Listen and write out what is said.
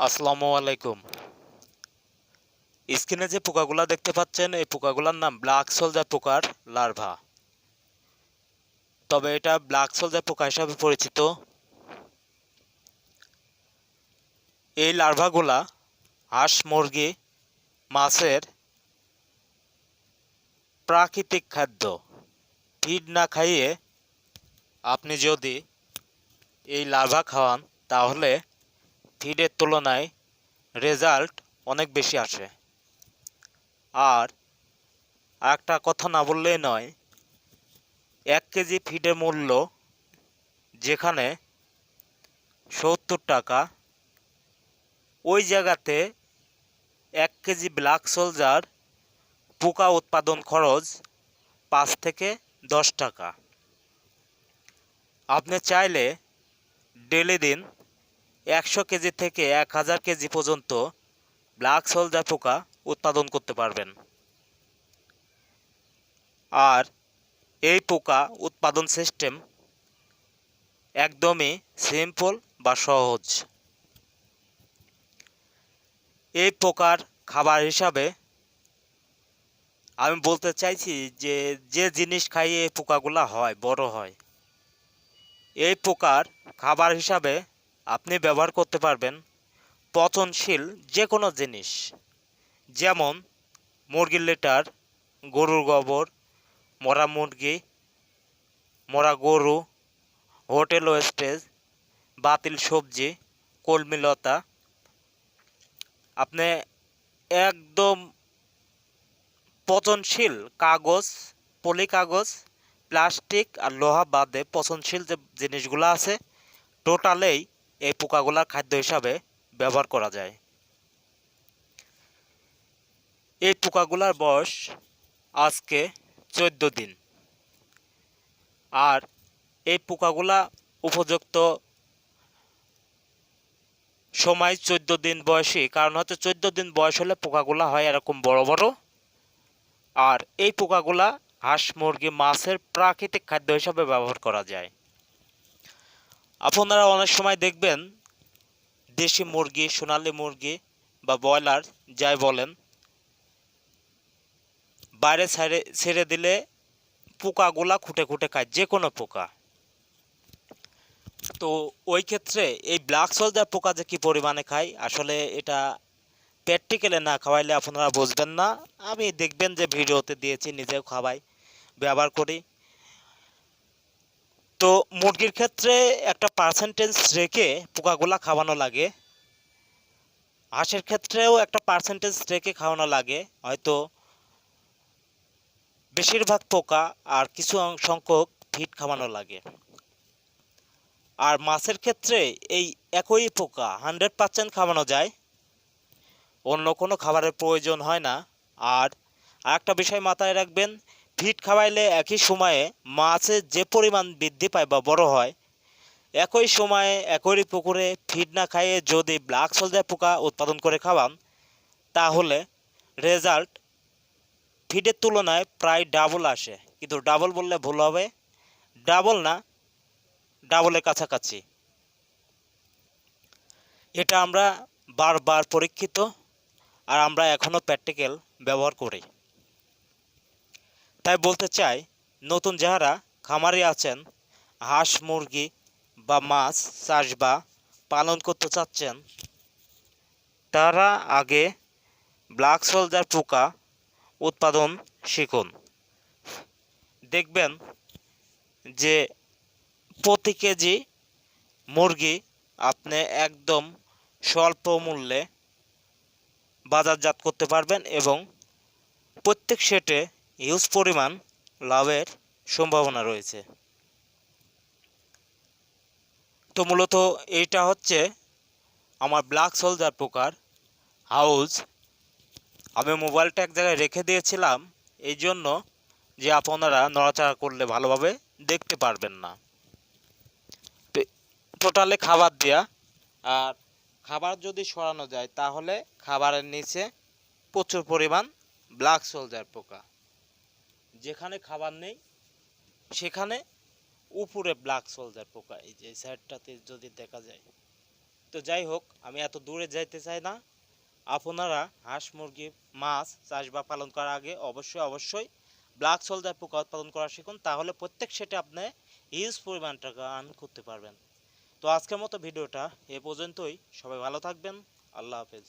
আসসালামু আলাইকুম। স্ক্রিনে যে পোকাগুলা দেখতে পাচ্ছেন, এই পোকাগুলোর নাম ব্ল্যাক সোলজার পোকার লার্ভা। তবে এটা ব্ল্যাক সোলজার পোকা হিসাবে পরিচিত। এই লার্ভাগুলা হাঁস, মুরগি, মাছের প্রাকৃতিক খাদ্য। ফিড না খাইয়ে আপনি যদি এই লার্ভা খাওয়ান, তাহলে ফিডের তুলনায় রেজাল্ট অনেক বেশি আসে। আর একটা কথা না বললেই নয়, এক কেজি ফিডের মূল্য যেখানে সত্তর টাকা, ওই জায়গাতে এক কেজি ব্ল্যাক সোলজার পোকা উৎপাদন খরচ পাঁচ থেকে দশ টাকা। আপনি চাইলে ডেলি দিন একশো কেজি থেকে এক হাজার কেজি পর্যন্ত ব্ল্যাক সোলজার পোকা উৎপাদন করতে পারবেন। আর এই পোকা উৎপাদন সিস্টেম একদমই সিম্পল বা সহজ। এই পোকার খাবার হিসাবে আমি বলতে চাইছি যে যে জিনিস খাইয়ে এই পোকাগুলা হয়, বড় হয়, এই পোকার খাবার হিসাবে আপনি ব্যবহার করতে পারবেন পচনশীল যে কোনো জিনিস, যেমন মুরগির লিটার, গরুর গোবর, মরা মুরগি, মরা গরু, হোটেল ওয়েস্টেজ বাতিল সবজি কলমিলতা আপনি একদম পচনশীল কাগজ পলি কাগজ প্লাস্টিক আর লোহা বাদে পচনশীল যে জিনিসগুলো আছে, টোটালেই এই পোকাগুলার খাদ্য হিসাবে ব্যবহার করা যায়। এই পোকাগুলার বয়স আজকে চোদ্দ দিন। আর এই পোকাগুলা উপযুক্ত সময় চোদ্দ দিন বয়সী, কারণ হচ্ছে চোদ্দ দিন বয়স হলে পোকাগুলা হয় এরকম বড় বড়। আর এই পোকাগুলা হাঁস, মুরগি, মাছের প্রাকৃতিক খাদ্য হিসাবে ব্যবহার করা যায়। আপনারা অনেক সময় দেখবেন, দেশি মুরগি, সোনালি মুরগি বা ব্রয়লার যাই বলেন, বাইরে ছেড়ে ছেড়ে দিলে পোকাগুলা খুঁটে খুঁটে খায়, যে কোনো পোকা। তো ওই ক্ষেত্রে এই ব্ল্যাক সোলজার পোকা যে কী পরিমাণে খায়, আসলে এটা প্র্যাকটিক্যালে না খাওয়াইলে আপনারা বুঝবেন না। আমি দেখবেন যে ভিডিওতে দিয়েছি, নিজেও খাওয়াই, ব্যবহার করি। তো মুরগির ক্ষেত্রে একটা পার্সেন্টেজ রেখে পোকাগুলা খাওয়ানো লাগে। হাঁসের ক্ষেত্রেও একটা পার্সেন্টেজ রেখে খাওয়ানো লাগে। হয়তো বেশিরভাগ পোকা আর কিছু সংখ্যক ফিট খাওয়ানো লাগে। আর মাছের ক্ষেত্রে এই একই পোকা হান্ড্রেড পার্সেন্ট খাওয়ানো যায়। অন্য কোনো খাবারের প্রয়োজন হয় না। আর একটা বিষয় মাথায় রাখবেন ফিট খাওয়াইলে একই সময়ে মাছের যে পরিমাণ বৃদ্ধি পায় বা বড় হয়, একই সময়ে একই পুকুরে ফিড না খাইয়ে যদি ব্ল্যাক সোলজার পোকা উৎপাদন করে খাওয়ান, তাহলে রেজাল্ট ফিডের তুলনায় প্রায় ডাবল আসে। কিন্তু ডাবল বললে ভুল হবে। ডাবল না, ডাবলের কাছাকাছি। এটা আমরা বারবার পরীক্ষিত, আর আমরা এখনও প্র্যাকটিক্যাল ব্যবহার করি। তাই বলতে চাই, নতুন যারা খামারে আছেন, হাঁস, মুরগি বা মাছ চাষ বা পালন করতে চাচ্ছেন, তারা আগে ব্ল্যাক সোলজার পোকা উৎপাদন শিখুন। দেখবেন যে প্রতি কেজি মুরগি আপনি একদম স্বল্প মূল্যে বাজারজাত করতে পারবেন এবং প্রত্যেক সেটে হিউজ পরিমাণ লাভের সম্ভাবনা রয়েছে। তো মূলত এইটা হচ্ছে আমার ব্ল্যাক সোলজার পোকার হাউস আমি মোবাইলটা এক জায়গায় রেখে দিয়েছিলাম, এই জন্য যে আপনারা নড়াচড়া করলে ভালোভাবে দেখতে পারবেন না। টোটালে খাবার দেয়া, আর খাবার যদি সরানো যায়, তাহলে খাবারের নিচে প্রচুর পরিমাণ ব্ল্যাক সোলজার পোকা যেখানে খাবার নেই, সেখানে উপরে ব্ল্যাক সোলজার পোকা, এই যে সাইডটাতে যদি দেখা যায়। তো যাই হোক, আমি এত দূরে যাইতে চাই না। আপনারা হাঁস, মুরগি, মাছ চাষ বা পালন করার আগে অবশ্যই অবশ্যই ব্ল্যাক সোলজার পোকা উৎপাদন করা শিখুন। তাহলে প্রত্যেক সেটে আপনি হিউজ পরিমাণ টাকা আর্ন করতে পারবেন। তো আজকের মতো ভিডিওটা এ পর্যন্তই। সবাই ভালো থাকবেন। আল্লাহ হাফেজ।